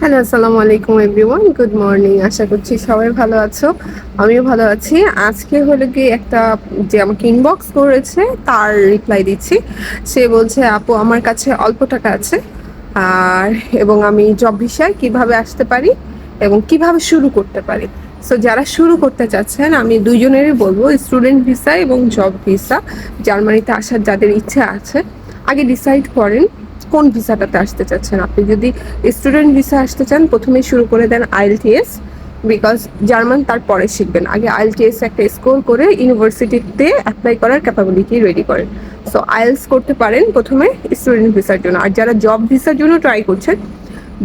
Hello আসসালামু আলাইকুম everyone good morning আশা করছি সবাই ভালো আছো। আমিও ভালো আছি। আজকে হলো কি একটা যে আমাকে ইনবক্স করেছে, তার রিপ্লাই দিচ্ছি। সে বলছে, আপু, আমার কাছে অল্প টাকা আছে। আর, এবং আমি জব ভিসায় কীভাবে আসতে পারি এবং কীভাবে শুরু করতে পারি? সো যারা শুরু করতে চাচ্ছেন, আমি দুইজনেরই বলব স্টুডেন্ট ভিসা এবং জব ভিসা জার্মানিতে আসার যাদের ইচ্ছে আছে, আগে ডিসাইড করেন। কোন ভিসাটাতে আসতে চাচ্ছেন আপনি? যদি স্টুডেন্ট ভিসা আসতে চান, প্রথমেই শুরু করে দেন আইএলটিএস বিকজ জার্মান তারপরে শিখবেন। আগে আইএলটিএস একটা স্কোর করে ইউনিভার্সিটিতে অ্যাপ্লাই করার ক্যাপাবিলিটি রেডি করেন। সো আইএলস করতে পারেন প্রথমে স্টুডেন্ট ভিসার জন্য। আর যারা জব ভিসার জন্য ট্রাই করছেন,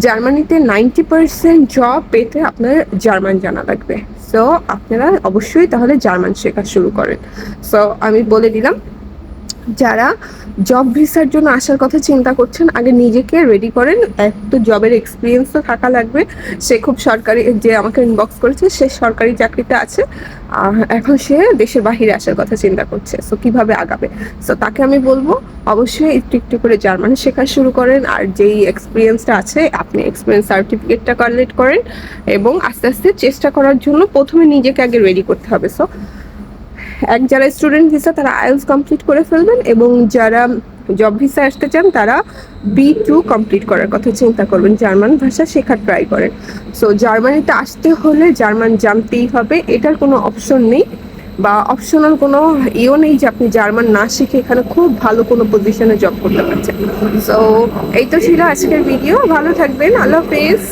জার্মানিতে নাইনটি পার্সেন্ট জব পেতে আপনার জার্মান জানা লাগবে। সো আপনারা অবশ্যই তাহলে জার্মান শেখা শুরু করেন। সো আমি বলে দিলাম যারা জব ভিসার জন্য আসার কথা চিন্তা করছেন, আগে নিজেকে রেডি করেন। এক তো জবের এক্সপিরিয়েন্স তো থাকা লাগবে। সে খুব সরকারি, যে আমাকে ইনবক্স করেছে, সে সরকারি চাকরিতে আছে। এখন সে দেশের বাহিরে আসার কথা চিন্তা করছে। সো কীভাবে আগাবে? সো তাকে আমি বলব, অবশ্যই একটু একটু করে জার্মানি শেখা শুরু করেন। আর যেই এক্সপিরিয়েন্সটা আছে, আপনি এক্সপিরিয়েন্স সার্টিফিকেটটা কালেক্ট করেন। এবং আস্তে আস্তে চেষ্টা করার জন্য প্রথমে নিজেকে আগে রেডি করতে হবে। সো এক যারা স্টুডেন্ট ভিসা তারা আইএলস কমপ্লিট করে ফেলবেন এবং যারা জব ভিসা আসতে চান, তারা বি টু কমপ্লিট করার কথা চিন্তা করবেন। জার্মান ভাষা শেখার ট্রাই করেন। সো জার্মানিতে আসতে হলে জার্মান জানতেই হবে। এটার কোনো অপশন নেই বা অপশনাল কোনো ইও নেই যে আপনি জার্মান না শিখে এখানে খুব ভালো কোনো পজিশনে জব করতে পারছেন। সো এই তো ছিল আজকের ভিডিও ভালো থাকবেন। আল্লাহ হাফেজ।